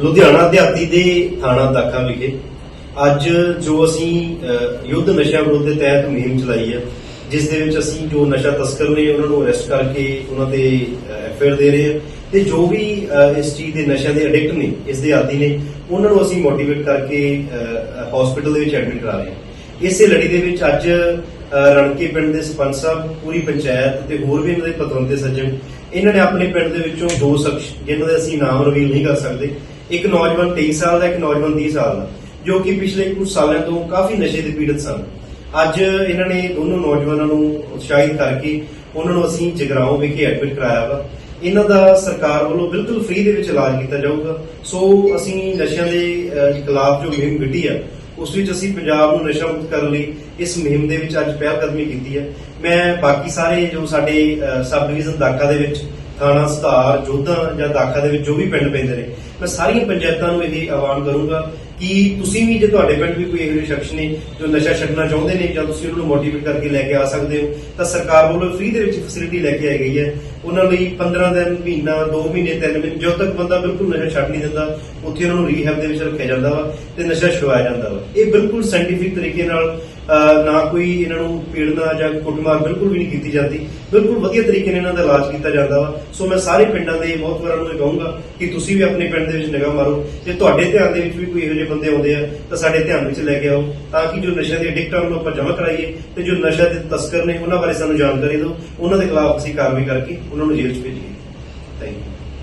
ਲੁਧਿਆਣਾ ਦਿਹਾਤੀ ਦੇ ਥਾਣਾ ਦਾਖਾ ਵਿਖੇ ਅੱਜ ਜੋ ਅਸੀਂ ਯੁੱਧ ਨਸ਼ਿਆਂ ਵਿਰੁੱਧ ਦੇ ਤਹਿਤ ਮੁਹਿੰਮ ਚਲਾਈ ਹੈ, ਜਿਸ ਦੇ ਵਿੱਚ ਅਸੀਂ ਜੋ ਨਸ਼ਾ ਤਸਕਰ ਨੇ ਉਹਨਾਂ ਨੂੰ ਅਰੈਸਟ ਕਰਕੇ ਉਹਨਾਂ ਤੇ ਐਫਆਈਆਰ ਦੇ ਰਹੇ ਹਾਂ ਤੇ ਜੋ ਵੀ ਇਸ ਚੀਜ਼ ਦੇ ਨਸ਼ਿਆਂ ਦੇ ਐਡਿਕਟ ਨੇ, ਇਸ ਦੇ ਆਦੀ ਨੇ, ਉਹਨਾਂ ਨੂੰ ਅਸੀਂ ਮੋਟੀਵੇਟ ਕਰਕੇ ਹਸਪੀਟਲ ਦੇ ਵਿੱਚ ਐਡਮਿਟ ਕਰਾ ਰਹੇ ਹਾਂ। ਇਸੇ ਲੜੀ ਦੇ ਵਿੱਚ ਅੱਜ ਰਣਕੇ ਪਿੰਡ ਦੇ ਸਰਪੰਚ ਸਾਹਿਬ, ਪੂਰੀ ਪੰਚਾਇਤ ਤੇ ਹੋਰ ਵੀ ਇਹਨਾਂ ਦੇ ਪਤਵੰਤੇ ਸੱਜਣ, ਇਹਨਾਂ ਨੇ ਆਪਣੇ ਪਿੰਡ ਦੇ ਵਿੱਚੋਂ ਦੋ ਸ਼ਖਸ, ਜਿਨ੍ਹਾਂ ਦੇ ਅਸੀਂ ਨਾਮ ਰਿਵੀਲ ਨਹੀਂ ਕਰ ਸਕਦੇ ਇੱਕ ਨੌਜਵਾਨ 23 ਸਾਲ ਦਾ, ਇੱਕ ਨੌਜਵਾਨ 30 ਸਾਲ ਦਾ, ਜੋ ਕਿ ਪਿਛਲੇ ਕੁਝ ਸਾਲਾਂ ਤੋਂ ਕਾਫੀ ਨਸ਼ੇ ਦੇ ਪੀੜਤ ਸਨ। ਅੱਜ ਇਹਨਾਂ ਨੇ ਦੋਨੋਂ ਨੌਜਵਾਨਾਂ ਨੂੰ ਉਤਸ਼ਾਹਿਤ ਕਰਕੇ ਉਹਨਾਂ ਨੂੰ ਅਸੀਂ ਜਗਰਾਉਂ ਵਿਖੇ ਐਡਮਿਟ ਕਰਾਇਆ ਵਾ। ਇਹਨਾਂ ਦਾ ਸਰਕਾਰ ਵੱਲੋਂ ਬਿਲਕੁਲ ਫ੍ਰੀ ਦੇ ਵਿੱਚ ਇਲਾਜ ਕੀਤਾ ਜਾਊਗਾ। ਸੋ ਅਸੀਂ ਨਸ਼ਿਆਂ ਦੇ ਖਿਲਾਫ ਜੋ ਮੁਹਿੰਮ ਵਿੱਢੀ ਆ, ਉਸ ਵਿੱਚ ਅਸੀਂ ਪੰਜਾਬ ਨੂੰ ਨਸ਼ਾ ਮੁਕਤ ਕਰਨ ਲਈ ਇਸ ਮੁਹਿੰਮ ਦੇ ਵਿੱਚ ਅੱਜ ਪਹਿਲ ਕਦਮੀ ਕੀਤੀ ਹੈ ਮੈਂ ਬਾਕੀ ਸਾਰੇ ਜੋ ਸਾਡੇ ਸਬ ਡਿਵੀਜ਼ਨ ਦਾਖਾ ਦੇ ਵਿੱਚ ਥਾਣਾ ਸਤਾਰ, ਜੋਧਾ ਜਾਂ ਦਾਖਾ ਦੇ ਵਿੱਚ ਜੋ ਵੀ ਪਿੰਡ ਪੈਂਦੇ ਨੇ, ਮੈਂ ਸਾਰੀਆਂ ਪੰਚਾਇਤਾਂ ਨੂੰ ਇਹ ਆਹਵਾਨ ਕਰੂੰਗਾ। ਕਿ ਤੁਸੀਂ ਵੀ ਜੇ ਤੁਹਾਡੇ ਪਿੰਡ ਵੀ ਕੋਈ ਇਹੋ ਜਿਹੇ ਸ਼ਖਸ ਨੇ ਜੋ ਨਸ਼ਾ ਛੱਡਣਾ ਚਾਹੁੰਦੇ ਨੇ ਜਾਂ ਤੁਸੀਂ ਉਹਨਾਂ ਨੂੰ ਮੋਟੀਵੇਟ ਕਰਕੇ ਲੈ ਕੇ ਆ ਸਕਦੇ ਹੋ, ਤਾਂ ਸਰਕਾਰ ਵੱਲੋਂ ਫ੍ਰੀ ਦੇ ਵਿੱਚ ਫੈਸਿਲਿਟੀ ਲੈ ਕੇ ਆਈ ਗਈ ਹੈ। ਉਹਨਾਂ ਲਈ 15 ਦਿਨ, ਮਹੀਨਾ 2 ਮਹੀਨੇ 3 ਮਹੀਨੇ, ਜਦੋਂ ਤੱਕ ਬੰਦਾ ਬਿਲਕੁਲ ਨਸ਼ਾ ਛੱਡ ਨਹੀਂ ਦਿੰਦਾ, ਉੱਥੇ ਉਹਨਾਂ ਨੂੰ ਰੀਹੈਬ ਦੇ ਵਿੱਚ ਰੱਖਿਆ ਜਾਂਦਾ ਵਾ ਤੇ ਨਸ਼ਾ ਛੁਡਾਇਆ ਜਾਂਦਾ ਵਾ। ਇਹ ਬਿਲਕੁਲ ਸਾਇੰਟੀਫਿਕ ਤਰੀਕੇ ਨਾਲ ਨਾ ਕੋਈ ਇਹਨਾਂ ਨੂੰ ਪੀੜਨਾ ਜਾਂ ਕੁੱਟਮਾਰ ਬਿਲਕੁਲ ਵੀ ਨਹੀਂ ਕੀਤੀ ਜਾਂਦੀ। ਬਿਲਕੁਲ ਵਧੀਆ ਤਰੀਕੇ ਨਾਲ ਇਹਨਾਂ ਦਾ ਇਲਾਜ ਕੀਤਾ ਜਾਂਦਾ ਵਾ। ਸੋ ਮੈਂ ਸਾਰੇ ਪਿੰਡਾਂ ਦੇ ਬਹੁਤ ਵਾਰਾਂ ਨੂੰ ਇਹ ਕਹੂੰਗਾ ਕਿ ਤੁਸੀਂ ਵੀ ਆਪਣੇ ਪਿੰਡ ਦੇ ਵਿੱਚ ਨਿਗਾਹ ਮਾਰੋ ਜੇ ਤੁਹਾਡੇ ਧਿਆਨ ਦੇ ਵਿੱਚ ਵੀ ਕੋਈ ਇਹੋ ਜਿਹੇ ਬੰਦੇ ਆਉਂਦੇ ਆ, ਤਾਂ ਸਾਡੇ ਧਿਆਨ ਵਿੱਚ ਲੈ ਕੇ ਆਓ, ਤਾਂ ਕਿ ਜੋ ਨਸ਼ਿਆਂ ਦੇ ਐਡਿਕਟਾਂ ਨੂੰ ਆਪਾਂ ਜਮ੍ਹਾਂ ਕਰਾਈਏ, ਤੇ ਜੋ ਨਸ਼ਾ ਦੇ ਤਸਕਰ ਨੇ, ਉਹਨਾਂ ਬਾਰੇ ਸਾਨੂੰ ਜਾਣਕਾਰੀ ਦਿਓ, ਉਹਨਾਂ ਦੇ ਖਿਲਾਫ ਅਸੀਂ ਕਾਰਵਾਈ ਕਰਕੇ ਉਹਨਾਂ ਨੂੰ ਜੇਲ੍ਹ 'ਚ ਭੇਜੀਏ। Thank you